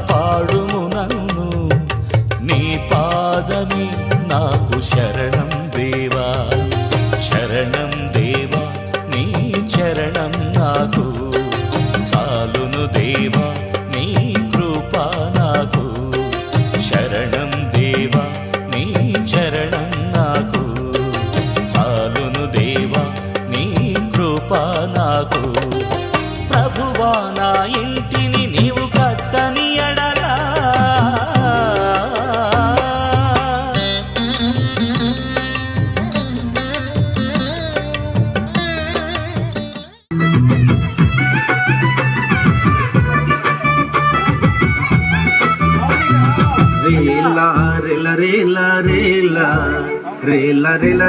కాపాడుము నన్ను. నీ పాదమి నాకు శరణం దేవా. శరణం దేవా నీ చరణం నాకు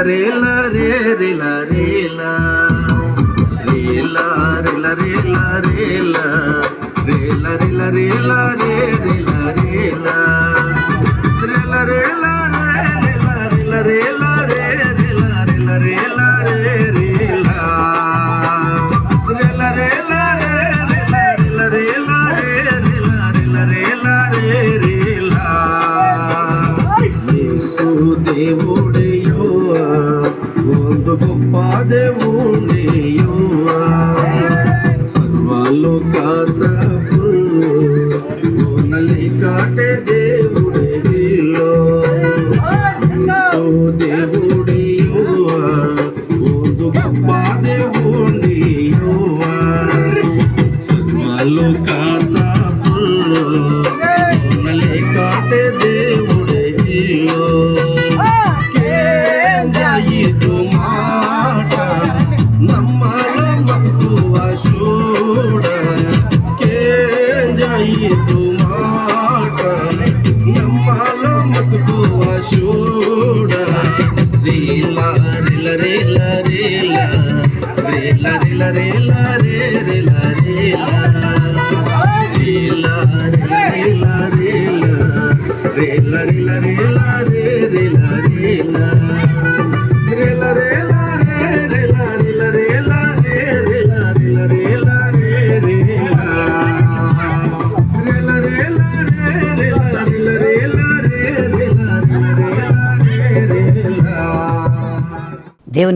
రేల రే రిల రేల. రేల రిల రేల రేల. రేల రిల రేల రే రిల రేల. రేల రేల రే రిల రేల.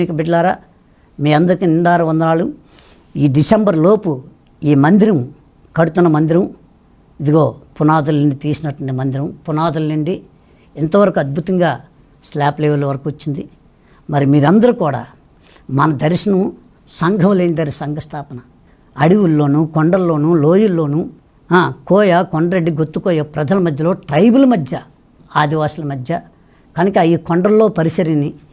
దేవునికి బిడ్డలారా మీ అందరికీ నిండారు వందనాలు. ఈ డిసెంబర్ లోపు ఈ మందిరం కడుతున్న మందిరం ఇదిగో పునాదుల నుండి తీసినటువంటి మందిరం పునాదుల నుండి ఇంతవరకు అద్భుతంగా స్లాబ్ లెవెల్ వరకు వచ్చింది. మరి మీరందరూ కూడా మన దర్శనం సంఘం లేని దరి సంఘ స్థాపన అడవుల్లోనూ కొండల్లోనూ లోయల్లోనూ కోయ కొండరెడ్డి గుత్తుకోయ ప్రజల మధ్యలో ట్రైబుల్ మధ్య ఆదివాసుల మధ్య కనుక ఈ కొండల్లో పరిసరిని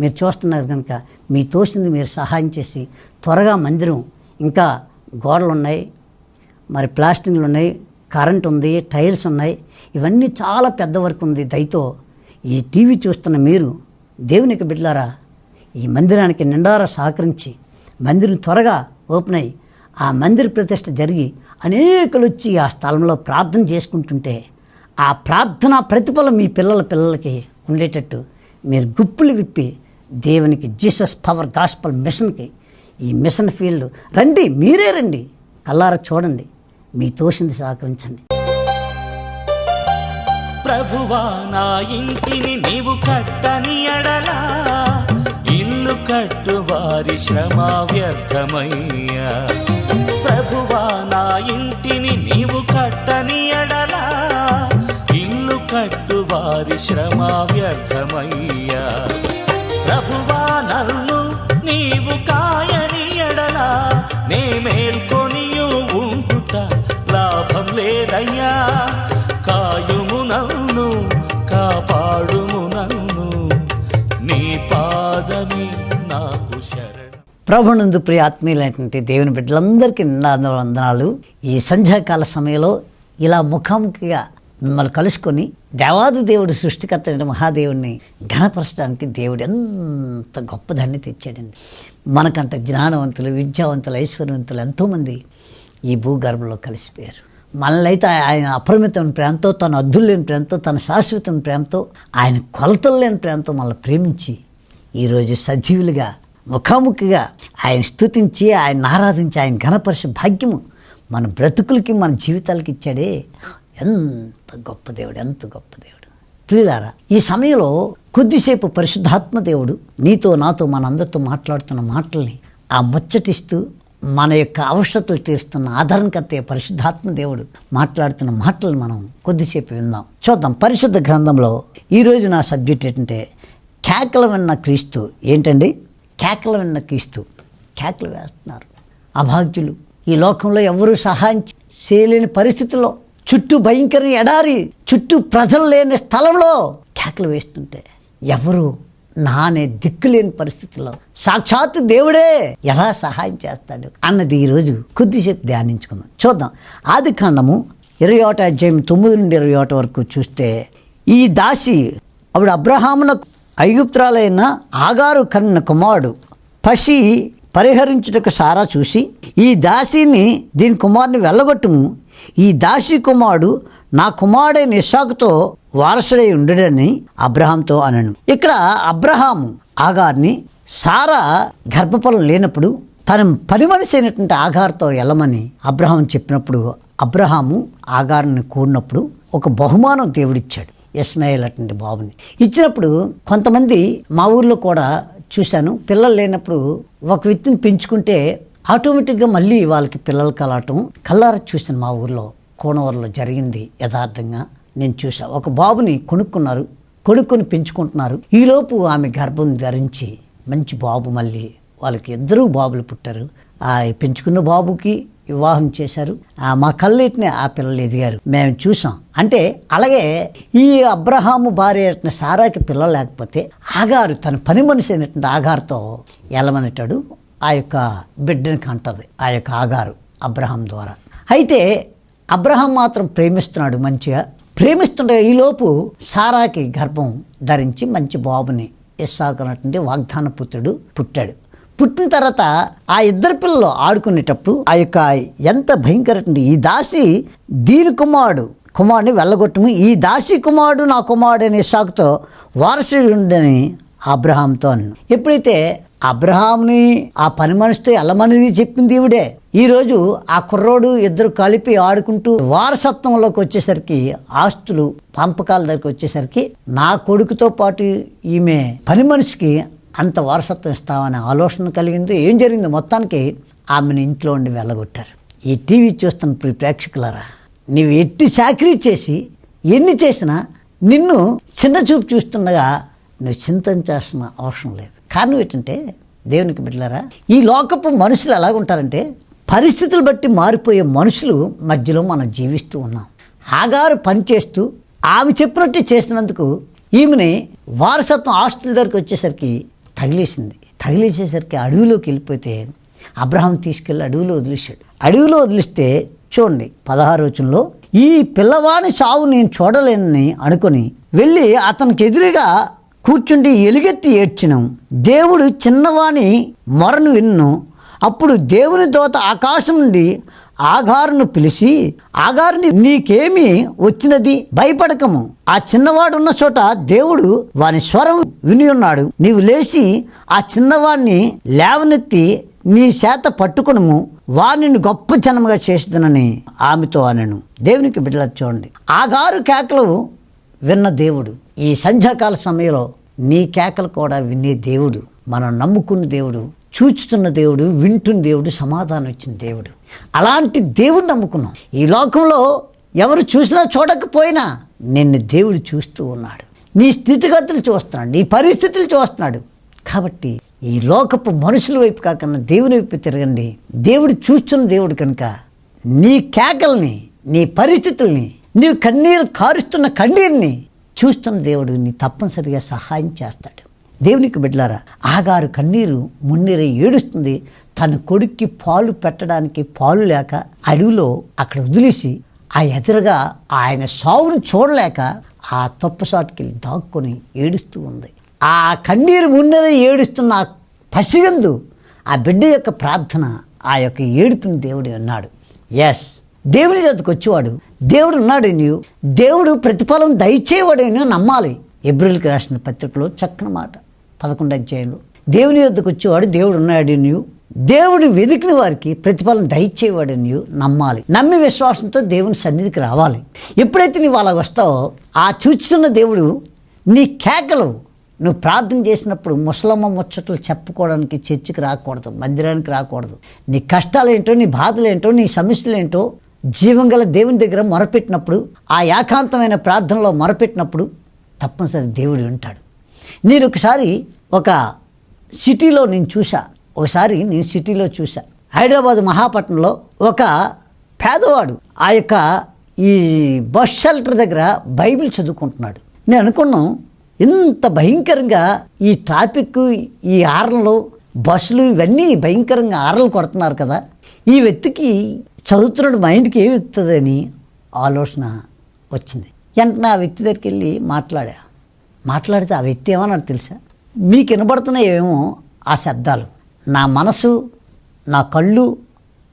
మీరు చూస్తున్నారు కనుక మీ తోసింది మీరు సహాయం చేసి త్వరగా మందిరం ఇంకా గోడలు ఉన్నాయి మరి ప్లాస్టింగ్లు ఉన్నాయి కరెంట్ ఉంది టైల్స్ ఉన్నాయి ఇవన్నీ చాలా పెద్ద వర్క్ ఉంది దయతో ఈ టీవీ చూస్తున్న మీరు దేవునికి బిడ్లారా ఈ మందిరానికి నిండారా సహకరించి మందిరం త్వరగా ఓపెన్ అయ్యి ఆ మందిర ప్రతిష్ట జరిగి అనేకులు వచ్చి ఆ స్థలంలో ప్రార్థన చేసుకుంటుంటే ఆ ప్రార్థన ప్రతిఫలం మీ పిల్లల పిల్లలకి ఉండేటట్టు మీరు గుప్పులు విప్పి దేవునికి జీసస్ పవర్ గాస్పల్ మిషన్కి ఈ మిషన్ ఫీల్డ్ రండి మీరే రండి కల్లార చూడండి మీ తోసింది సహకరించండి. ప్రభువా నా ఇంటిని నీవు కట్టని అడలా ఇల్లు కట్టు వారి శ్రమ వ్యర్థమయ్యా. ప్రభువా నా ఇంటిని నీవు కట్టని అడలా ఇల్లు కట్టు వారి శ్రమ వ్యర్థమయ్యా. ప్రభువా నన్ను నీవు కాయని ఎడలా నే మేల్కొనియు ఉంటుట లాభం లేదయ్యా. కాయుము నన్ను కాపాడుము నన్ను నీ పాదని నాకు శరణం. ప్రభునందు ప్రియ ఆత్మీయులైనటువంటి దేవుని బిడ్డలందరికీ నిండా వందనాలు. ఈ సంధ్యాకాల సమయంలో ఇలా ముఖాముఖిగా మిమ్మల్ని కలుసుకొని దేవాది దేవుడు సృష్టికర్త అయిన మహాదేవుడిని ఘనపరచడానికి దేవుడు ఎంత గొప్ప ధన్యత తెచ్చాడండి మనకంట జ్ఞానవంతులు విద్యావంతులు ఐశ్వర్యవంతులు ఎంతోమంది ఈ భూగర్భంలో కలిసిపోయారు. మనలైతే ఆయన అపరిమితమైన ప్రేమతో తన అద్దులు లేని ప్రేమతో తన శాశ్వతమైన ప్రేమతో ఆయన కొలతలు లేని ప్రేమతో మనల్ని ప్రేమించి ఈరోజు సజీవులుగా ముఖాముఖిగా ఆయన స్తుతించి ఆయన ఆరాధించి ఆయన ఘనపరిచే భాగ్యము మన బ్రతుకులకి మన జీవితాలకి ఇచ్చాడే. ఎంత గొప్ప దేవుడు ఎంత గొప్ప దేవుడు. ప్రియులారా ఈ సమయంలో కొద్దిసేపు పరిశుద్ధాత్మ దేవుడు నీతో నాతో మనందరితో మాట్లాడుతున్న మాటల్ని ఆ ముచ్చటిస్తూ మన యొక్క అవసరతలు తీరుస్తున్న ఆధారణకర్త పరిశుద్ధాత్మ దేవుడు మాట్లాడుతున్న మాటలు మనం కొద్దిసేపు విందాం. చూద్దాం. పరిశుద్ధ గ్రంథంలో ఈరోజు నా సబ్జెక్ట్ ఏంటంటే కేకలు విన్న క్రీస్తు. ఏంటండి? కేకలు విన్న క్రీస్తు. కేకలు వేస్తున్నారు. అభాగ్యులు. ఈ లోకంలో ఎవరు సహాయం చేయలేని పరిస్థితుల్లో చుట్టూ భయంకర ఎడారి చుట్టూ ప్రజలు లేని స్థలంలో కేకలు వేస్తుంటే ఎవరు నానే దిక్కులేని పరిస్థితుల్లో? సాక్షాత్తు దేవుడే ఎలా సహాయం చేస్తాడు అన్నది ఈరోజు కొద్దిసేపు ధ్యానించుకుందాం. చూద్దాం. ఆది కాండము ఇరవై ఒకటి అధ్యాయం తొమ్మిది నుండి ఇరవై ఒకటి వరకు చూస్తే ఈ దాసి ఆవిడ అబ్రహామునకు ఐగుప్తురాలైన ఆగారు కన్న కుమారుడు పసి పరిహరించుటకు సారా చూసి ఈ దాసిని దీని కుమారుని వెళ్ళగొట్టుము ఈ దాసి కుమారుడు నా కుమారుడైన ఇషాకుతో వారసుడై ఉండడని అబ్రహాంతో అనను. ఇక్కడ అబ్రహాము ఆగార్ని సారా గర్భఫలం లేనప్పుడు తన పని మనిషి అయినటువంటి ఆగార్తో వెళ్ళమని అబ్రహాం చెప్పినప్పుడు అబ్రహాము ఆగార్ని కూడినప్పుడు ఒక బహుమానం దేవుడిచ్చాడు ఇస్మాయిల్ అటువంటి బాబుని. ఇచ్చినప్పుడు కొంతమంది మా ఊర్లో కూడా చూశాను పిల్లలు లేనప్పుడు ఒక వ్యక్తిని పెంచుకుంటే ఆటోమేటిక్గా మళ్ళీ వాళ్ళకి పిల్లలు కలవటం కల్లార చూసిన మా ఊర్లో కోనవరంలో జరిగింది యథార్థంగా. నేను చూసా ఒక బాబుని కొనుక్కున్నారు. కొనుక్కొని పెంచుకుంటున్నారు. ఈలోపు ఆమె గర్భం ధరించి మంచి బాబు మళ్ళీ వాళ్ళకి ఇద్దరు బాబులు పుట్టారు. ఆ పెంచుకున్న బాబుకి వివాహం చేశారు. ఆ మా కళ్ళెట్నే ఆ పిల్లలు ఎదిగారు. మేము చూసాం అంటే అలాగే ఈ అబ్రహాము భార్య అయిన సారాకి పిల్లలు లేకపోతే ఆగారు. తన పని మనిషి అయినటువంటి ఆగారుతో ఎలమనేటాడు. ఆ యొక్క బిడ్డని కంటది ఆ యొక్క ఆగారు అబ్రహాం ద్వారా. అయితే అబ్రహాం మాత్రం ప్రేమిస్తున్నాడు మంచిగా. ప్రేమిస్తుండే ఈలోపు సారాకి గర్భం ధరించి మంచి బాబుని ఇస్సాకు అన్నటువంటి వాగ్దాన పుత్రుడు పుట్టాడు. పుట్టిన తర్వాత ఆ ఇద్దరు పిల్లలు ఆడుకునేటప్పుడు ఆ యొక్క ఎంత భయంకరటువంటి ఈ దాసి దీని కుమారుడు కుమారుని వెళ్ళగొట్టము. ఈ దాసి కుమారుడు నా కుమారుడు అనే ఇస్సాకుతో వారసుడు ఉండని అబ్రహాంతో అన్ను ఎప్పుడైతే అబ్రహాంని ఆ పని మనిషితో వెళ్ళమనేది చెప్పింది దేవుడే ఈరోజు ఆ కుర్రోడు ఇద్దరు కలిపి ఆడుకుంటూ వారసత్వంలోకి వచ్చేసరికి ఆస్తులు పంపకాల దగ్గరికి వచ్చేసరికి నా కొడుకుతో పాటు ఈమె పని మనిషికి అంత వారసత్వం ఇస్తామనే ఆలోచన కలిగింది. ఏం జరిగింది? మొత్తానికి ఆమెను ఇంట్లో ఉండి వెళ్ళగొట్టారు. ఈ టీవీ చూస్తున్న ప్రియ ప్రేక్షకులారా నీవు ఎట్టి చాకరీ చేసి ఎన్ని చేసినా నిన్ను చిన్న చూపు చూస్తుండగా నువ్వు చింతించాల్సిన అవసరం లేదు. కారణం ఏంటంటే దేవునికి బిడ్డలారా ఈ లోకపు మనుషులు ఎలాగుంటారంటే పరిస్థితులు బట్టి మారిపోయే మనుషులు మధ్యలో మనం జీవిస్తూ ఉన్నాం. ఆగారు పనిచేస్తూ ఆమె చెప్పినట్టు చేసినందుకు ఈమెని వారసత్వం ఆస్తుల దగ్గరికి వచ్చేసరికి తగిలేసింది. తగిలేసేసరికి అడవిలోకి వెళ్ళిపోతే అబ్రహాం తీసుకెళ్ళి అడవిలో వదిలేశాడు. అడవిలో వదిలిస్తే చూడండి పదహారు వచనంలో ఈ పిల్లవాని సావు నేను చూడలేనని అనుకొని వెళ్ళి అతనికి ఎదురుగా కూర్చుండి ఎలుగెత్తి ఏడ్చినం. దేవుడు చిన్నవాని మొరను విన్ను. అప్పుడు దేవుని దోత ఆకాశం నుండి ఆగారును పిలిచి ఆగారుని నీకేమి వచ్చినది? భయపడకము. ఆ చిన్నవాడున్న చోట దేవుడు వాని స్వరం విని ఉన్నాడు. నీవు లేచి ఆ చిన్నవాడిని లేవనెత్తి నీ చేత పట్టుకునము. వారిని గొప్ప జనముగా చేస్తుందని ఆమెతో అనను. దేవునికి బిడ్డలు చూడండి. ఆగారు కేకలు విన్న దేవుడు ఈ సంధ్యాకాల సమయంలో నీ కేకలు కూడా వినే దేవుడు మనం నమ్ముకున్న దేవుడు చూచుతున్న దేవుడు వింటున్న దేవుడు సమాధానం ఇచ్చిన దేవుడు. అలాంటి దేవుడు నమ్ముకున్నాం. ఈ లోకంలో ఎవరు చూసినా చూడకపోయినా నిన్ను దేవుడు చూస్తూ ఉన్నాడు. నీ స్థితిగతులు చూస్తున్నాడు నీ పరిస్థితులు చూస్తున్నాడు. కాబట్టి ఈ లోకపు మనుషుల వైపు కాకుండా దేవుని వైపు తిరగండి. దేవుడు చూస్తున్న దేవుడు కనుక నీ కేకల్ని నీ పరిస్థితుల్ని నీవు కన్నీరు కారుస్తున్న కన్నీరుని చూస్తున్న దేవుడు నీ తప్పనిసరిగా సహాయం చేస్తాడు. దేవునికి బిడ్డలారా ఆగారు కన్నీరు మున్నీరై ఏడుస్తుంది. తన కొడుక్కి పాలు పెట్టడానికి పాలు లేక అడవిలో అక్కడ వదిలేసి ఆ ఎదురుగా ఆయన సావును చూడలేక ఆ తప్పుసాటుకి వెళ్ళి దాక్కుని ఏడుస్తూ ఉంది. ఆ కన్నీరు మున్నీరై ఏడుస్తున్న ఆ పసిగందు ఆ బిడ్డ యొక్క ప్రార్థన ఆ యొక్క ఏడుపుని దేవుడు అన్నాడు ఎస్ దేవుని చేతకు వచ్చేవాడు దేవుడు ఉన్నాడు నీవు. దేవుడు ప్రతిఫలం దయచేవాడు నీవు నమ్మాలి. ఎబ్రిల్కి రాసిన పత్రికలో చక్కని మాట. పదకొండు అధ్యాయంలో. దేవుని యొద్దకు వచ్చేవాడు దేవుడు ఉన్నాడు నీవు. దేవుడు వెతికిన వారికి ప్రతిఫలం దయచేవాడు నీవు నమ్మాలి. నమ్మి విశ్వాసంతో దేవుని సన్నిధికి రావాలి. ఎప్పుడైతే నీవు అలా వస్తావో ఆ చూచుతున్న దేవుడు నీ కేకలు నువ్వు ప్రార్థన చేసినప్పుడు ముసలమ్మ ముచ్చట్లు చెప్పుకోవడానికి చర్చికి రాకూడదు మందిరానికి రాకూడదు. నీ కష్టాలు ఏంటో నీ బాధలు ఏంటో నీ సమస్యలు ఏంటో జీవం గల దేవుని దగ్గర మొరపెట్టినప్పుడు ఆ ఏకాంతమైన ప్రార్థనలో మొరపెట్టినప్పుడు తప్పనిసరి దేవుడు వింటాడు నేను ఒకసారి ఒక సిటీలో నేను చూసా ఒకసారి నేను సిటీలో చూసా హైదరాబాద్ మహాపట్నంలో ఒక పేదవాడు ఆ యొక్క ఈ బస్ షెల్టర్ దగ్గర బైబిల్ చదువుకుంటున్నాడు. నేను అనుకున్నాం ఇంత భయంకరంగా ఈ ట్రాఫిక్ ఈ ఆరలు బస్సులు ఇవన్నీ భయంకరంగా ఆరలు కొడుతున్నారు కదా. ఈ వ్యక్తికి చదువుతున్నాడు మైండ్కి ఏమి ఎక్కుతుందని ఆలోచన వచ్చింది. వెంటనే ఆ వ్యక్తి దగ్గరికి వెళ్ళి మాట్లాడా. మాట్లాడితే ఆ వ్యక్తి ఏమన్నాడు తెలుసా? మీకు వినబడుతున్నాయేమో ఆ శబ్దాలు. నా మనసు నా కళ్ళు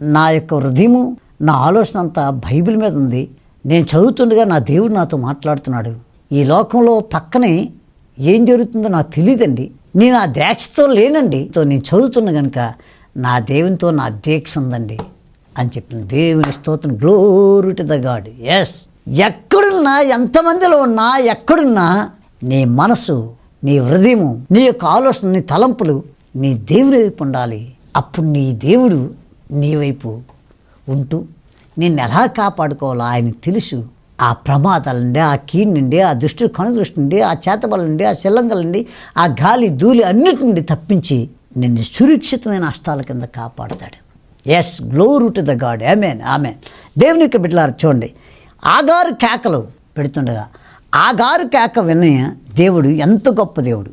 నా యొక్క హృదయము నా ఆలోచన అంతా బైబిల్ మీద ఉంది. నేను చదువుతుండగా నా దేవుడు నాతో మాట్లాడుతున్నాడు. ఈ లోకంలో పక్కనే ఏం జరుగుతుందో నాకు తెలియదండి. నేను ఆ దీక్షతో లేనండి. తో నేను చదువుతున్న కనుక నా దేవునితో నా దీక్ష ఉందండి. అని చెప్పింది దేవుని స్తోత్రం. Glory to the God yes ఎక్కడున్నా ఎంతమందిలో ఉన్నా ఎక్కడున్నా నీ మనసు నీ హృదయము నీ యొక్క ఆలోచన నీ తలంపులు నీ దేవుని వైపు ఉండాలి. అప్పుడు నీ దేవుడు నీ వైపు ఉంటూ నిన్ను ఎలా కాపాడుకోవాలో ఆయన తెలుసు. ఆ ప్రమాదాల నుండి ఆ కీడు నుండి ఆ దుష్టు కనుదృష్టి నుండి ఆ చేతబల నుండి ఆ శిల్లంగల నుండి ఆ గాలి ధూళి అన్నిటి నుండి తప్పించి నిన్ను సురక్షితమైన అస్తాల కింద కాపాడుతాడు. Yes glory to the God amen amen దేవుని యొక్క బిడ్డలారు చూడండి. ఆగారు కేకలు పెడుతుండగా ఆగారు కేక వినయ దేవుడు ఎంత గొప్ప దేవుడు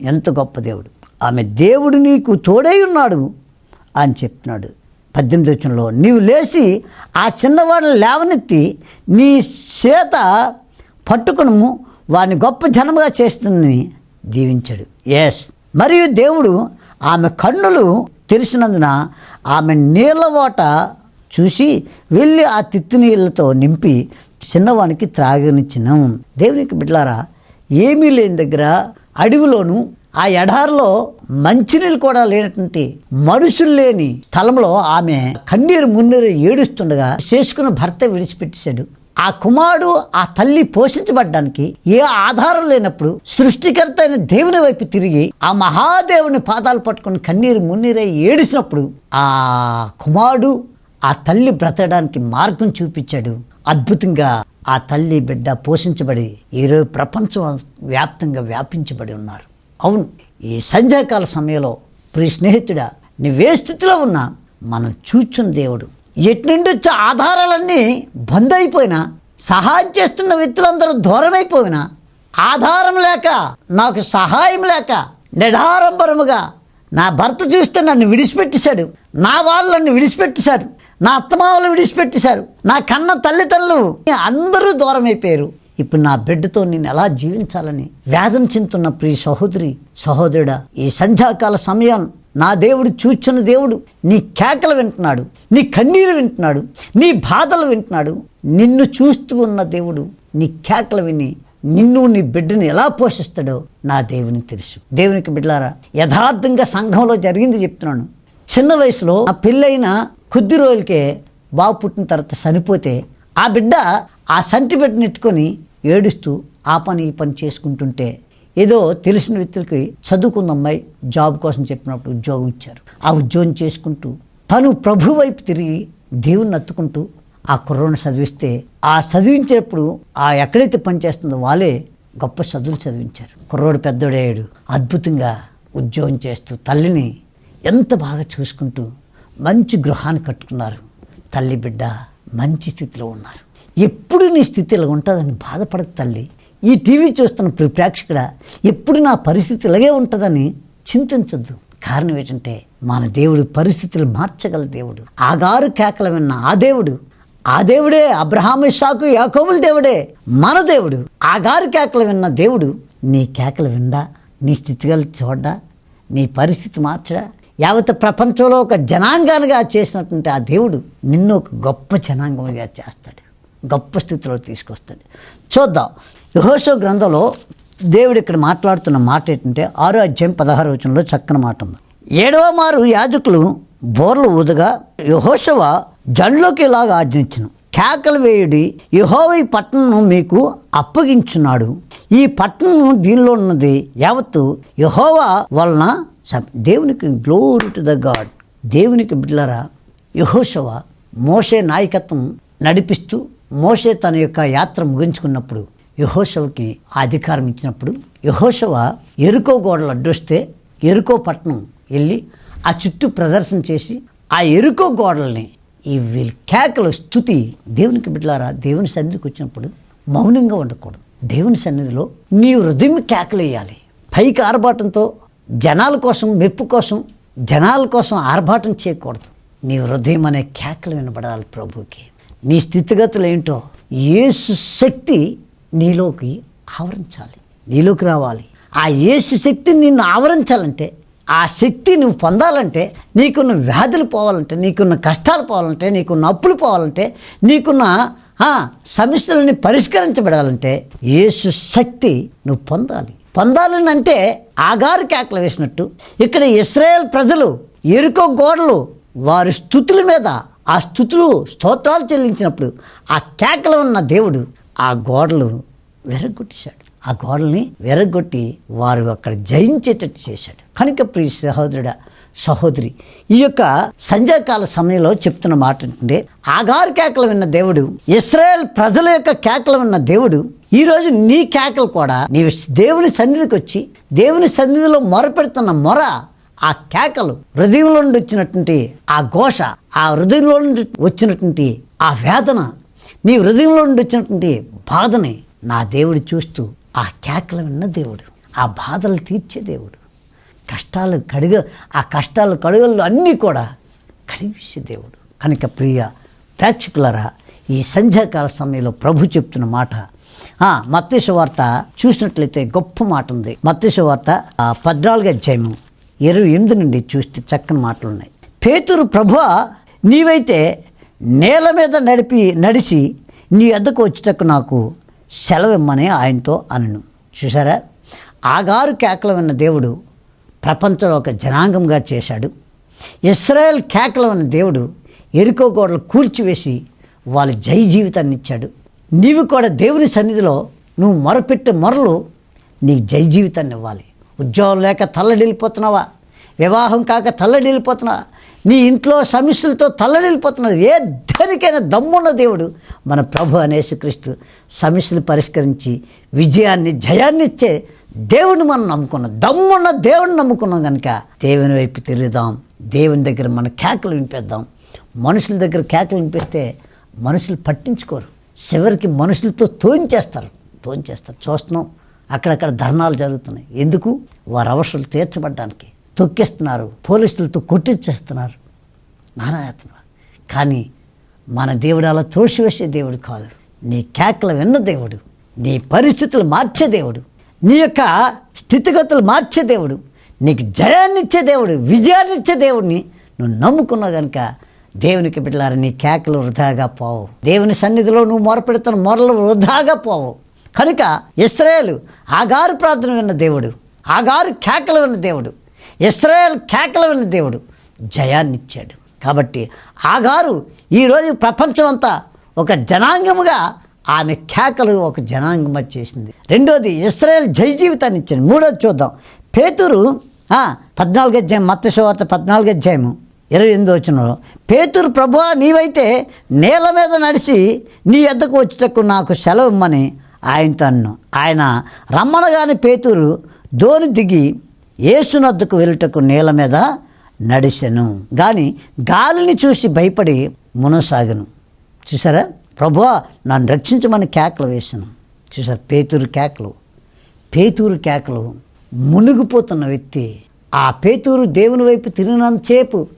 ఎంత గొప్ప దేవుడు. ఆమె దేవుడు నీకు తోడై ఉన్నాడు అని చెప్తున్నాడు పద్దెనిమిది వచ్చంలో నీవు లేచి ఆ చిన్నవాడిని లేవనెత్తి నీ చేత పట్టుకును వాని గొప్ప జనముగా చేస్తుందని దీవించాడు. ఎస్ మరియు దేవుడు ఆమె కన్నులు తెరిచినందున ఆమె నీళ్ళ ఓట చూసి వెళ్ళి ఆ తిత్తి నీళ్ళతో నింపి చిన్నవానికి త్రాగనిచ్చినాం దేవునికి బిడ్డలారా ఏమీ లేని దగ్గర అడవిలోను ఆ ఎడారిలో మంచినీళ్ళు కూడా లేనటువంటి మనుషులు లేని స్థలంలో ఆమె కన్నీరు మున్నీరు ఏడుస్తుండగా చేసుకున్న భర్త విడిచిపెట్టేశాడు. ఆ కుమారుడు ఆ తల్లి పోషించబడ్డానికి ఏ ఆధారం లేనప్పుడు సృష్టికర్త అయిన దేవుని వైపు తిరిగి ఆ మహాదేవుని పాదాలు పట్టుకుని కన్నీరు మున్నీరై ఏడిసినప్పుడు ఆ కుమారుడు ఆ తల్లి బ్రతకడానికి మార్గం చూపించాడు. అద్భుతంగా ఆ తల్లి బిడ్డ పోషించబడి ఈరోజు ప్రపంచం వ్యాప్తంగా వ్యాపించబడి ఉన్నారు. అవును ఈ సంధ్యాకాల సమయంలో ప్రియ స్నేహితుడా నువ్వే స్థితిలో ఉన్నా మనం చూచున్న దేవుడు. ఎటు వచ్చే ఆధారాలన్నీ బంద్ అయిపోయినా సహాయం చేస్తున్న వ్యక్తులందరూ దూరమైపోయినా ఆధారం లేక నాకు సహాయం లేక నిడారంబరముగా నా భర్త చూస్తే నన్ను విడిచిపెట్టేశాడు. నా వాళ్ళు నన్ను విడిచిపెట్టేశారు. నా అత్తమావలు విడిచిపెట్టేశారు. నా కన్న తల్లిదండ్రులు అందరూ దూరం అయిపోయారు ఇప్పుడు నా బిడ్డతో నేను ఎలా జీవించాలని వేదన చెందుతున్న ప్రియ సహోదరి సహోదరుడా ఈ సంధ్యాకాల సమయం నా దేవుడు చూచున్న దేవుడు నీ కేకలు వింటున్నాడు నీ కన్నీరు వింటున్నాడు నీ బాధలు వింటున్నాడు. నిన్ను చూస్తూ ఉన్న దేవుడు నీ కేకలు విని నిన్ను నీ బిడ్డని ఎలా పోషిస్తాడో నా దేవునికి తెలుసు. దేవునికి బిడ్డలారా యథార్థంగా సంఘంలో జరిగింది చెప్తున్నాను. చిన్న వయసులో ఆ పెళ్ళైన కొద్ది రోజులకే బాబు పుట్టిన తర్వాత చనిపోతే ఆ బిడ్డ ఆ సంటి బిడ్డని ఎత్తుకొని ఏడుస్తూ ఆ పని ఈ పని చేసుకుంటుంటే ఏదో తెలిసిన వ్యక్తులకి చదువుకున్న అమ్మాయి జాబ్ కోసం చెప్పినప్పుడు ఉద్యోగం ఇచ్చారు. ఆ ఉద్యోగం చేసుకుంటూ తను ప్రభు వైపు తిరిగి దేవుణ్ణి అత్తుకుంటూ ఆ కుర్రను చదివిస్తే ఆ చదివించేటప్పుడు ఆ ఎక్కడైతే పనిచేస్తుందో వాళ్ళే గొప్ప చదువులు చదివించారు. కుర్రోడు పెద్దోడయ్యాడు. అద్భుతంగా ఉద్యోగం చేస్తూ తల్లిని ఎంత బాగా చూసుకుంటూ మంచి గృహాన్ని కట్టుకున్నారు. తల్లి బిడ్డ మంచి స్థితిలో ఉన్నారు. ఎప్పుడు నీ స్థితిలో ఉంటుందని బాధపడదు తల్లి. ఈ టీవీ చూస్తున్న ప్రేక్షకుడ ఎప్పుడు నా పరిస్థితి ఇలాగే ఉంటుందని చింతించొద్దు. కారణం ఏంటంటే మన దేవుడు పరిస్థితులు మార్చగల దేవుడు. ఆగారు కేకల విన్న ఆ దేవుడు ఆ దేవుడే అబ్రహాం షాకు యాకోబుల దేవుడే మన దేవుడు. ఆగారు కేకలు విన్న దేవుడు నీ కేకలు విండా నీ స్థితిగలు చూడ్డా నీ పరిస్థితి మార్చడా? యావత్ ప్రపంచంలో ఒక జనాంగానిగా చేసినటువంటి ఆ దేవుడు నిన్ను ఒక గొప్ప జనాంగంగా చేస్తాడు. గొప్ప స్థితిలో తీసుకొస్తాడు. చూద్దాం. యహోషో గ్రంథంలో దేవుడు ఇక్కడ మాట్లాడుతున్న మాట ఏంటంటే ఆరో అధ్యాయం పదహారు వచనంలో చక్కని మాట ఉంది. ఏడవ మారు యాజకులు బోర్లు ఊదగా యహోశవ జండ్లోకి ఇలాగ ఆజ్ఞించను. కేకలు వేయుడి యహోవ ఈ పట్టణం మీకు అప్పగించున్నాడు. ఈ పట్టణం దీనిలో ఉన్నది యావత్తు యహోవా వలన దేవునికి గ్లోరీ టు ద గాడ్ దేవునికి బిడ్లరా యహోశవ మోషే నాయకత్వం నడిపిస్తూ మోషే తన యొక్క యాత్ర ముగించుకున్నప్పుడు యహోశవకి అధికారం ఇచ్చినప్పుడు యహోశవ ఎరుకో గోడలు అడ్డొస్తే ఎరుకో పట్టణం వెళ్ళి ఆ చుట్టూ ప్రదర్శన చేసి ఆ ఎరుకో గోడల్ని ఈ వీళ్ళ కేకల స్థుతి దేవునికి బిడ్డలారా దేవుని సన్నిధికి వచ్చినప్పుడు మౌనంగా ఉండకూడదు. దేవుని సన్నిధిలో నీ హృదయం కేకలు వేయాలి పైకి ఆర్భాటంతో జనాల కోసం మెప్పు కోసం జనాల కోసం ఆర్భాటం చేయకూడదు. నీ హృదయం అనే కేకలు వినబడాలి ప్రభుకి నీ స్థితిగతులు ఏంటో యేసు శక్తి నీలోకి ఆవరించాలి. నీలోకి రావాలి. ఆ యేసు శక్తిని నిన్ను ఆవరించాలంటే ఆ శక్తి నువ్వు పొందాలంటే నీకున్న వ్యాధులు పోవాలంటే నీకున్న కష్టాలు పోవాలంటే నీకున్న అప్పులు పోవాలంటే నీకున్న సమస్యలని పరిష్కరించబడాలంటే యేసు శక్తి నువ్వు పొందాలి. పొందాలని అంటే ఆగారు కేకలు వేసినట్టు ఇక్కడ ఇస్రాయేల్ ప్రజలు ఎరుకో గోడలు వారి స్థుతుల మీద ఆ స్థుతులు స్తోత్రాలు చెల్లించినప్పుడు ఆ కేకలు ఉన్న దేవుడు ఆ గోడలు వెరగొట్టేశాడు ఆ గోడల్ని వెరగొట్టి వారు అక్కడ జయించేటట్టు చేశాడు. కనుక ప్రియ సహోదరుడ సహోదరి ఈ యొక్క సంధ్యాకాల సమయంలో చెప్తున్న మాట ఏంటంటే ఆగారు కేకలు విన్న దేవుడు ఇస్రాయేల్ ప్రజల యొక్క కేకలు విన్న దేవుడు ఈరోజు నీ కేకలు కూడా నీవు దేవుని సన్నిధికి వచ్చి దేవుని సన్నిధిలో మొరపెడుతున్న మొర ఆ కేకలు హృదయంలో నుండి వచ్చినటువంటి ఆ ఘోష ఆ హృదయంలో నుండి వచ్చినటువంటి ఆ వేదన నీ హృదయంలో నుండి వచ్చినటువంటి బాధని నా దేవుడు చూస్తూ ఆ కేకలు విన్న దేవుడు ఆ బాధలు తీర్చే దేవుడు కష్టాలు కడుగ ఆ కష్టాలు కడుగలు అన్నీ కూడా కడిగిసే దేవుడు. కనుక ప్రియ ప్రేక్షకులరా ఈ సంధ్యాకాల సమయంలో ప్రభు చెప్తున్న మాట మత్స్య వార్త చూసినట్లయితే గొప్ప మాట ఉంది. మత్స్య వార్త పద్నాలుగు అధ్యాయము ఇరవై ఎనిమిది నుండి చూస్తే చక్కని మాటలు ఉన్నాయి. పేతురు ప్రభు నీవైతే నేల మీద నడిపి నడిచి నీ వద్దకు వచ్చేటకు నాకు సెలవిమ్మని ఆయనతో అనను. చూసారా ఆగారు కేకలు విన్న దేవుడు ప్రపంచంలో ఒక జనాంగంగా చేశాడు. ఇస్రాయల్ కేకలు ఉన్న దేవుడు ఎరుకో గోడలు కూల్చివేసి వాళ్ళ జై జీవితాన్ని ఇచ్చాడు. నీవు కూడా దేవుని సన్నిధిలో నువ్వు మొరపెట్టే మొరలు నీకు జై జీవితాన్ని ఇవ్వాలి. ఉద్యోగం లేక తల్లడిల్లిపోతున్నావా? వివాహం కాక తల్లడిల్లిపోతున్నావా నీ ఇంట్లో సమస్యలతో తల్లడిల్లిపోతున్నారు ఏ దేనికైనా దమ్మున్న దేవుడు మన ప్రభు అనేసుక్రీస్తు సమస్యలు పరిష్కరించి విజయాన్ని జయాన్ని ఇచ్చే దేవుని మనం నమ్ముకున్నాం. దమ్మున్న దేవుని నమ్ముకున్నాం కనుక దేవుని వైపు తిరుగుదాం. దేవుని దగ్గర మన కేకలు వినిపిద్దాం. మనుషుల దగ్గర కేకలు వినిపిస్తే మనుషులు పట్టించుకోరు. చివరికి మనుషులతో తోయించేస్తారు. తోయించేస్తారు. చూస్తున్నాం. అక్కడక్కడ ధర్నాలు జరుగుతున్నాయి. ఎందుకు? వారి అవసరాలు తీర్చబడ్డానికి. తొక్కేస్తున్నారు పోలీసులతో కొట్టించేస్తున్నారు. నానాయాతన కానీ మన దేవుడు అలా త్రోసివేసే దేవుడు కాదు. నీ కేకలు విన్న దేవుడు నీ పరిస్థితులు మార్చే దేవుడు నీ యొక్క స్థితిగతులు మార్చే దేవుడు నీకు జయాన్నిచ్చే దేవుడు విజయాన్నిచ్చే దేవుడిని నువ్వు నమ్ముకున్నావు కనుక దేవునికి బిడ్డలారా నీ కేకలు వృధాగా పోవు. దేవుని సన్నిధిలో నువ్వు మొరపెడుతున్న మొరలు వృధాగా పోవు. కనుక ఇస్రాయేలు ఆగారు ప్రార్థన విన్న దేవుడు ఆగారు కేకలు విన్న దేవుడు ఇస్రాయేల్ కేకలు దేవుడు జయాన్నిచ్చాడు. కాబట్టి ఆగారు ఈరోజు ప్రపంచమంతా ఒక జనాంగముగా ఆమె కేకలు ఒక జనాంగంగా చేసింది. రెండోది ఇస్రాయేల్ జయ జీవితాన్ని ఇచ్చింది మూడోది చూద్దాం. పేతురు పద్నాలుగు అధ్యాయం మత్స్యవార్త పద్నాలుగు అధ్యాయము ఇరవై ఎనిమిది వచ్చిన పేతురు ప్రభువా నీవైతే నేల మీద నడిచి నీ ఎద్దకు వచ్చేటప్పుడు నాకు సెలవు ఇమ్మని ఆయనతో అన్ను ఆయన రమ్మనగాని పేతురు దోని దిగి ఏసునద్దుకు వెళ్ళుటకు నేల మీద నడిచెను. కానీ గాలిని చూసి భయపడి మునసాగను. చూసారా? ప్రభువా నన్ను రక్షించమని కేకలు వేశాను. చూసారు? పేతురు కేకలు. పేతూరు కేకలు. మునిగిపోతున్న వ్యక్తి. ఆ పేతూరు దేవుని వైపు తిరిగినంతసేపు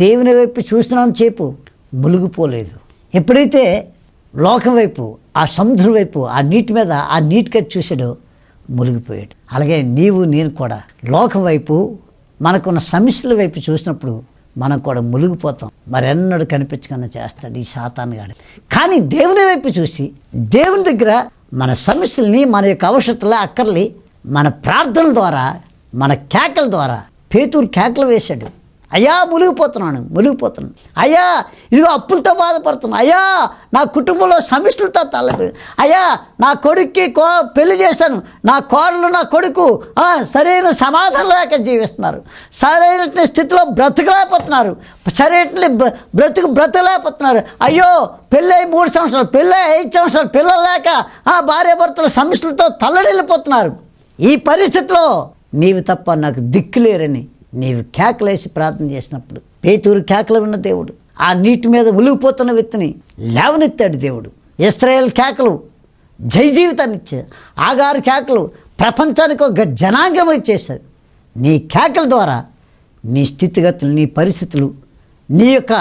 దేవుని వైపు చూసినంతసేపు మునిగిపోలేదు. ఎప్పుడైతే లోకం వైపు ఆ సముద్రం వైపు ఆ నీటి మీద ఆ నీటికి చూశాడో మునిగిపోయాడు. అలాగే నీవు నేను కూడా. లోకం వైపు మనకున్న సమస్యల వైపు చూసినప్పుడు మనం కూడా మునిగిపోతాం. మరెన్నడు కనిపించకుండా చేస్తాడు ఈ సాతానుగాడు. కానీ దేవుని వైపు చూసి దేవుని దగ్గర మన సమస్యల్ని మన యొక్క అవసరతల అక్కర్లి మన ప్రార్థనల ద్వారా మన కేకల ద్వారా పేతూరు కేకలు వేశాడు. అయ్యా మునిగిపోతున్నాను మునిగిపోతున్నాను. అయ్యా ఇదిగో అప్పులతో బాధపడుతున్నాను. అయ్యా నా కుటుంబంలో సమస్యలతో తల అయ్యా నా కొడుక్కి కో పెళ్ళి చేశాను. నా కోడలు నా కొడుకు సరైన సమాధానం లేక జీవిస్తున్నారు. సరైన స్థితిలో బ్రతకలేకపోతున్నారు. సరైన బ్రతుకు బ్రతకలేకపోతున్నారు. అయ్యో పెళ్ళై మూడు సంవత్సరాలు పెళ్ళై ఐదు సంవత్సరాలు పిల్లలు లేక ఆ భార్యాభర్తల సమస్యలతో తల్లడిల్లిపోతున్నారు. ఈ పరిస్థితిలో నీవు తప్ప నాకు దిక్కులేరని నీవు కేకలేసి ప్రార్థన చేసినప్పుడు పేతూరు కేకలు విన్న దేవుడు ఆ నీటి మీద ఉలిగిపోతున్న వ్యక్తిని లేవనెత్తాడు దేవుడు. ఇస్రాయేల్ కేకలు జై జీవితాన్ని ఇచ్చారు ఆగారు కేకలు ప్రపంచానికి ఒక జనాంగం ఇచ్చేశారు నీ కేకల ద్వారా నీ స్థితిగతులు నీ పరిస్థితులు నీ యొక్క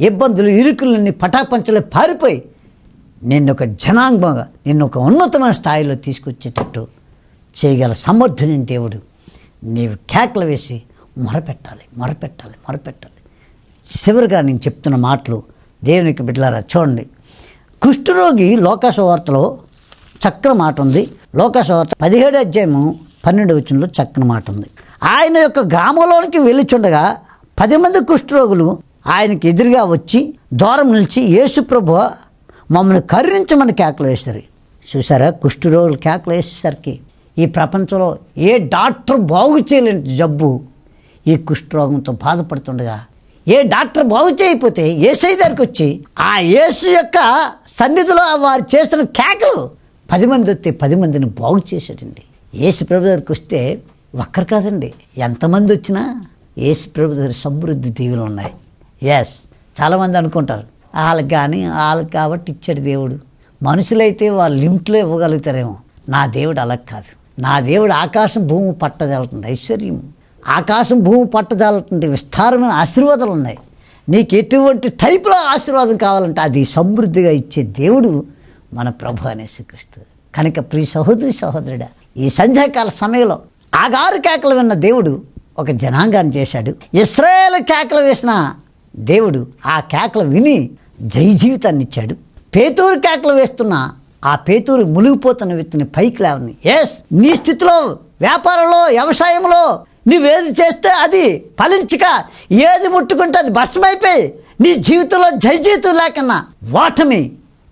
ఇబ్బందులు ఇబ్బందులు నీ పటాపంచలో పారిపోయి నిన్ను ఒక జనాంగంగా నిన్ను ఒక ఉన్నతమైన స్థాయిలో తీసుకొచ్చేటట్టు చేయగల సమర్థుని దేవుడు. నీవు కేకలు వేసి మొరపెట్టాలి మొరపెట్టాలి మొరపెట్టాలి. చివరిగా నేను చెప్తున్న మాటలు దేవునికి బిడ్డలారా చూడండి. కుష్ఠరోగి లోకాసువార్తలో చక్ర మాట ఉంది. లోకాసువార్త పదిహేడు అధ్యాయము పన్నెండు వచనంలో చక్ర మాట ఉంది. ఆయన యొక్క గ్రామంలోనికి వెళ్ళిచుండగా పది మంది కుష్ఠరోగులు ఆయనకి ఎదురుగా వచ్చి దూరం నిలిచి యేసుప్రభు మమ్మల్ని కరుణించమని కేకలు వేశారు. చూసారా కుష్ఠరోగులు కేకలు వేసేసరికి ఈ ప్రపంచంలో ఏ డాక్టర్ బాగు చేయలేని జబ్బు ఈ కుష్ఠరోగంతో బాధపడుతుండగా ఏ డాక్టర్ బాగు చేయకపోతే ఏసై దగ్గరికి వచ్చి ఆ యేసు యొక్క సన్నిధిలో వారు చేసిన కేకలు పది మంది వస్తే పది మందిని బాగు చేశాడండి. ఏసు ప్రభు దగ్గరికి వస్తే ఒక్కరు కాదండి ఎంతమంది వచ్చినా ఏసు ప్రభు దగ్గర సమృద్ధి దీవులు ఉన్నాయి. ఎస్ చాలామంది అనుకుంటారు వాళ్ళకి కానీ వాళ్ళకి కాబట్టి ఇచ్చాడు దేవుడు. మనుషులైతే వాళ్ళ లిమిట్లో ఇవ్వగలుగుతారేమో. నా దేవుడు అలా కాదు. నా దేవుడు ఆకాశం భూమి పట్టజాలుతుంది. ఐశ్వర్యం. ఆకాశం భూమి పట్టజాలుతుంది విస్తారమైన ఆశీర్వాదాలు ఉన్నాయి. నీకు ఎటువంటి టైప్లో ఆశీర్వాదం కావాలంటే అది సమృద్ధిగా ఇచ్చే దేవుడు మన ప్రభు అనే శ్రీక్రీస్తు కనుక ప్రియ సహోదరి సహోదరుడా ఈ సంధ్యాకాల సమయంలో ఆగారు కేకలు విన్న దేవుడు ఒక జనాంగాన్ని చేశాడు. ఇస్రాయేల్ కేకలు వేసిన దేవుడు ఆ కేకలు విని జై జీవితాన్ని ఇచ్చాడు. పేతూరు కేకలు వేస్తున్న ఆ పేతూరు మునిగిపోతున్న వ్యక్తిని పైకి లేవని. ఎస్ నీ స్థితిలో వ్యాపారంలో వ్యవసాయంలో నువ్వేది చేస్తే అది ఫలించక. ఏది ముట్టుకుంటే అది భస్మైపోయి నీ జీవితంలో జయజీవితం లేకన్నా. ఓటమి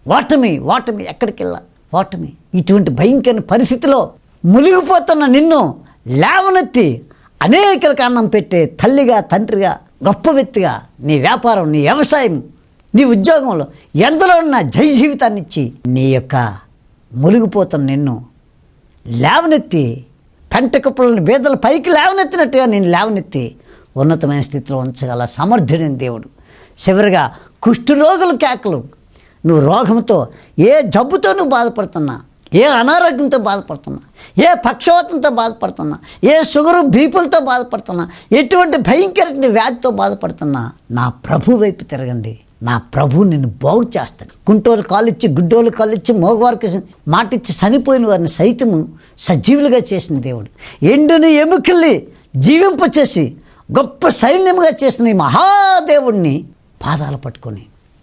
ఓటమి ఓటమి ఎక్కడికి వెళ్ళా ఓటమి ఇటువంటి భయంకర పరిస్థితిలో మునిగిపోతున్న నిన్ను లేవనెత్తి అనేకలకు అన్నం పెట్టే తల్లిగా తండ్రిగా గొప్ప వ్యక్తిగా నీ వ్యాపారం నీ వ్యవసాయం నీ ఉద్యోగంలో ఎంతలో ఉన్న జై జీవితాన్ని ఇచ్చి నీ యొక్క మునిగిపోతున్న నిన్ను లేవనెత్తి పెంట కుప్పలను బీదల పైకి లేవనెత్తినట్టుగా నేను లేవనెత్తి ఉన్నతమైన స్థితిలో ఉంచగల సమర్థుడైన దేవుడు. చివరిగా కుష్ఠరోగుల కేకలు. నువ్వు రోగంతో ఏ జబ్బుతో నువ్వు బాధపడుతున్నా ఏ అనారోగ్యంతో బాధపడుతున్నా ఏ పక్షవాతంతో బాధపడుతున్నా ఏ షుగరు బీపులతో బాధపడుతున్నా ఎటువంటి భయంకరమైన వ్యాధితో బాధపడుతున్నా నా ప్రభు వైపు తిరగండి. నా ప్రభు నిన్ను బాగు చేస్తాడు. కుంటోలు కాలిచ్చి గుడ్డోలు కాలిచ్చి మోగవారికి మాటిచ్చి చనిపోయిన వారిని సైతము సజీవులుగా చేసిన దేవుడు. ఎండుని ఎముకల్ని జీవింపచేసి గొప్ప సైన్యముగా చేసిన ఈ మహాదేవుణ్ణి పాదాలు పట్టుకొని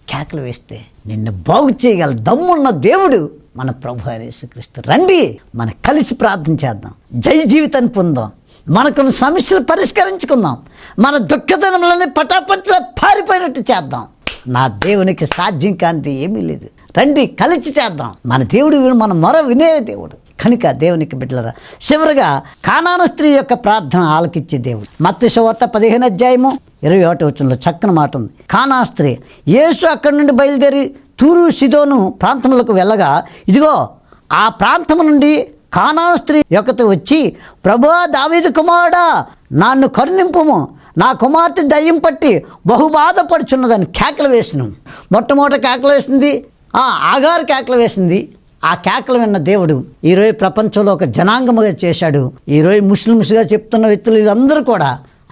కేకలు వేస్తే నిన్ను బాగు చేయగల దమ్మున్న దేవుడు మన ప్రభు యేసుక్రీస్తు. రండి మన కలిసి ప్రార్థన చేద్దాం. జై జీవితాన్ని పొందాం. మనకున్న సమస్యలు పరిష్కరించుకుందాం. మన దుఃఖదనములని పటాపంచలో పారిపోయినట్టు చేద్దాం. నా దేవునికి సాధ్యం కానిది ఏమీ లేదు. రండి కలిసి చేద్దాం. మన దేవుడు మన మొర వినే దేవుడు. కనుక దేవునికి బిడ్డలరా చివరిగా కానాను స్త్రీ యొక్క ప్రార్థన ఆలకిచ్చే దేవుడు. మత్స్య పదిహేను అధ్యాయము ఇరవై ఒకటి వచ్చంలో చక్కని మాట ఉంది. కానా స్త్రీ యేసు అక్కడి నుండి బయలుదేరి తూరు సిదోను ప్రాంతములకు వెళ్ళగా ఇదిగో ఆ ప్రాంతము నుండి కానా స్త్రీ యొక్కతో వచ్చి ప్రభా దావీదు కుమారుడా నన్ను కరుణింపము. నా కుమార్తె దయ్యం పట్టి బహు బాధపడుచున్నదని కేకలు వేసిను. మొట్టమొదట కేకలు వేసింది ఆ ఆగారు కేకలు వేసింది. ఆ కేకలు విన్న దేవుడు ఈరోజు ప్రపంచంలో ఒక జనాంగముగా చేశాడు. ఈరోజు ముస్లిమ్స్గా చెప్తున్న వ్యక్తులు వీళ్ళందరూ కూడా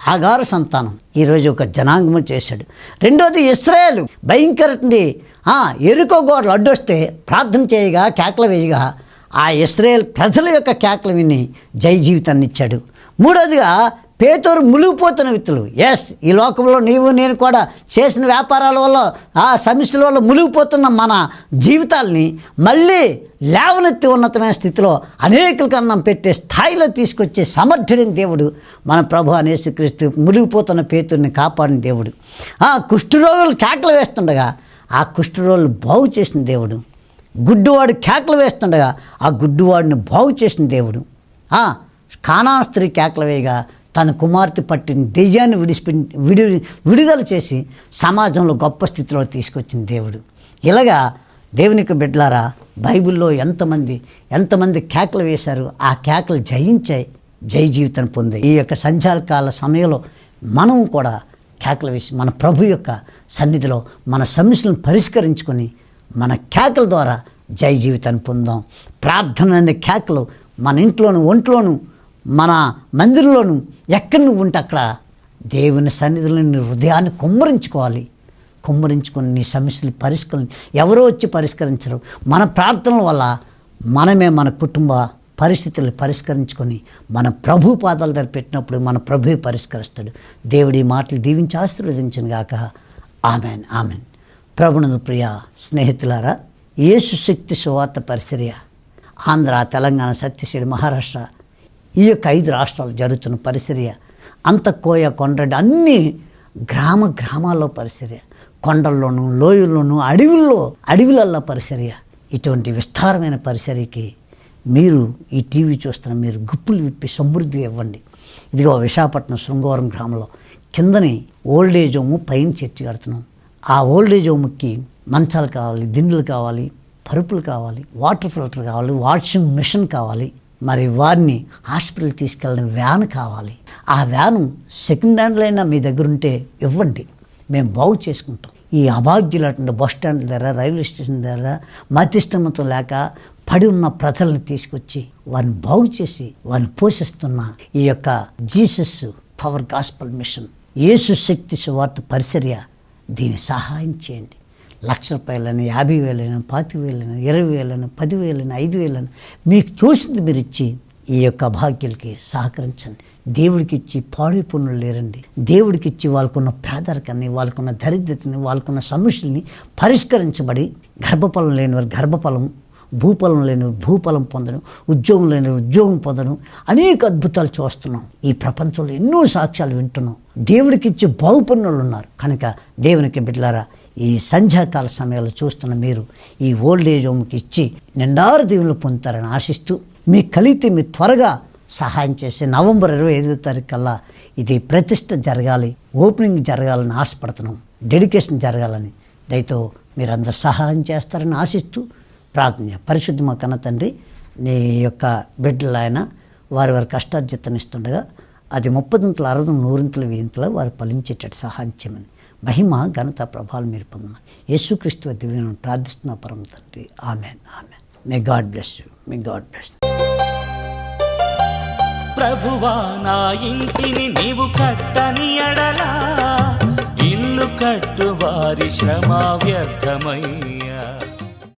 ఆగారు సంతానం. ఈరోజు ఒక జనాంగము చేశాడు. రెండోది ఇస్రాయేల్. భయంకరండి ఎరుకో గోడలు అడ్డొస్తే ప్రార్థన చేయగా కేకలు వేయగా ఆ ఇస్రాయేల్ ప్రజల యొక్క కేకలు విని జై జీవితాన్ని ఇచ్చాడు. మూడోదిగా పేదోరు మునిగిపోతున్న విత్తులు ఎస్ ఈ లోకంలో నీవు నేను కూడా చేసిన వ్యాపారాల వల్ల ఆ సమస్యల వల్ల మునిగిపోతున్న మన జీవితాల్ని మళ్ళీ లేవనెత్తి ఉన్నతమైన స్థితిలో అనేకులకు అన్నం పెట్టే స్థాయిలో తీసుకొచ్చే సమర్థుడైన దేవుడు మన ప్రభు అనేసుక్రీస్తు మునిగిపోతున్న పేతుర్ని కాపాడిన దేవుడు. ఆ కుష్ఠరోగులు కేకలు వేస్తుండగా ఆ కుష్ఠరోగులు బాగు చేసిన దేవుడు. గుడ్డువాడు కేకలు వేస్తుండగా ఆ గుడ్డువాడిని బాగు చేసిన దేవుడు. కానా స్త్రీ కేకలు వేయగా తన కుమార్తె పట్టిన దెయ్యాన్ని విడిచిపె విడి విడుదల చేసి సమాజంలో గొప్ప స్థితిలో తీసుకొచ్చిన దేవుడు. ఇలాగా దేవునికి బిడ్డలారా బైబిల్లో ఎంతమంది ఎంతమంది కేకలు వేశారు ఆ కేకలు జయించాయి జై జీవితం పొందాయి. ఈ యొక్క సంచారకాల సమయంలో మనం కూడా కేకలు వేసి మన ప్రభు యొక్క సన్నిధిలో మన సమస్యలను పరిష్కరించుకొని మన కేకల ద్వారా జై జీవితాన్ని పొందాం. ప్రార్థన అనే కేకలు మన ఇంట్లోనూ ఒంట్లోనూ మన మందిరంలోను ఎక్కడ నువ్వు ఉంటే అక్కడ దేవుని సన్నిధిలో నీ హృదయాన్ని కుమ్మరించుకోవాలి. కుమ్మరించుకొని నీ సమస్యలు పరిష్కరి ఎవరో వచ్చి పరిష్కరించరు. మన ప్రార్థనల వల్ల మనమే మన కుటుంబ పరిస్థితులు పరిష్కరించుకొని మన ప్రభు పాదాలు దగ్గర పెట్టినప్పుడు మన ప్రభువే పరిష్కరిస్తాడు. దేవుడి మాటలు దీవించి ఆశీర్వదించను గాక. Amen amen. ప్రభునందు ప్రియ స్నేహితులారా యేసు శక్తి సువార్త పరిచర్య ఆంధ్ర తెలంగాణ సత్యశీల మహారాష్ట్ర ఈ యొక్క ఐదు రాష్ట్రాలు జరుగుతున్న పరిచర్య అంత కోయ కొండరెడ్డి అన్ని గ్రామ గ్రామాల్లో పరిచర్య కొండల్లోనూ లోయల్లోనూ అడవుల్లో అడవులల్లో పరిచర్య ఇటువంటి విస్తారమైన పరిచర్యకి మీరు ఈ టీవీ చూస్తున్న మీరు గుప్పులు విప్పి సమృద్ధి ఇవ్వండి. ఇదిగో విశాఖపట్నం శృంగవరం గ్రామంలో కిందని ఓల్డ్ ఏజ్ హోము పైన చర్చి కడుతున్నాం. ఆ ఓల్డ్ ఏజ్ హోమ్కి మంచాలు కావాలి దిండులు కావాలి పరుపులు కావాలి వాటర్ ఫిల్టర్ కావాలి వాషింగ్ మిషన్ కావాలి. మరి వారిని హాస్పిటల్ తీసుకెళ్ళిన వ్యాన్ కావాలి. ఆ వ్యాను సెకండ్ హ్యాండ్లో అయినా మీ దగ్గర ఉంటే ఇవ్వండి. మేము బాగు చేసుకుంటాం. ఈ అభాగ్యులు అటువంటి బస్ స్టాండ్ దగ్గర రైల్వే స్టేషన్ దగ్గర మధ్యస్థమతం లేక పడి ఉన్న ప్రజలను తీసుకొచ్చి వారిని బాగు చేసి వారిని పోషిస్తున్న ఈ యొక్క Jesus power gospel mission Yesu శక్తి సువార్త పరిచర్య దీన్ని సహాయం చేయండి. లక్ష రూపాయలని యాభై వేలైనా పాతి వేలైనా ఇరవై వేలైనా పదివేలని ఐదు వేలని మీకు తోసింది మీరు ఇచ్చి ఈ యొక్క భాగ్యులకి సహకరించండి. దేవుడికి ఇచ్చి పాడే పనులు లేరండి. దేవుడికి ఇచ్చి వాళ్ళకున్న పేదరికాన్ని వాళ్ళకున్న దరిద్రతని వాళ్ళకున్న సమస్యల్ని పరిష్కరించబడి గర్భఫలం లేని వారి గర్భఫలం భూఫలం లేని వారు భూఫలం పొందడం ఉద్యోగం లేని ఉద్యోగం పొందడం అనేక అద్భుతాలు చూస్తున్నాం. ఈ ప్రపంచంలో ఎన్నో సాక్ష్యాలు వింటున్నాం. దేవుడికి ఇచ్చే బాగుపన్నులు ఉన్నారు. కనుక దేవునికి బిడ్డలారా ఈ సంధ్యాకాల సమయంలో చూస్తున్న మీరు ఈ ఓల్డ్ ఏజ్ హోమ్కి ఇచ్చి నిండారు దీవులు పొందుతారని ఆశిస్తూ మీ కలిగితే మీరు త్వరగా సహాయం చేసి నవంబర్ ఇరవై ఐదో తారీఖు కల్లా ఇది ప్రతిష్ట జరగాలి ఓపెనింగ్ జరగాలని ఆశపడుతున్నాం డెడికేషన్ జరగాలని దయతో మీరందరూ సహాయం చేస్తారని ఆశిస్తూ ప్రార్థన పరిశుద్ధి మా కన్న తండ్రి నీ యొక్క బిడ్డలు ఆయన వారి వారి కష్టార్జితనిస్తుండగా అది ముప్పదింతలు అరవై నూరింతలు వేయింతలు వారు ఫలించేటట్టు సహాయం చేయమని మహిమ ఘనత ప్రభావం మీరు పొందమని. యేసుక్రీస్తు దివ్యను ప్రార్థిస్తున్న పరమ తండ్రి. Amen amen. May God bless you may God bless ప్రభువా నా ఇంటిని నీవు కట్టని ఎడలా. ఇల్లు కట్టు వారి శ్రమ వ్యర్థమై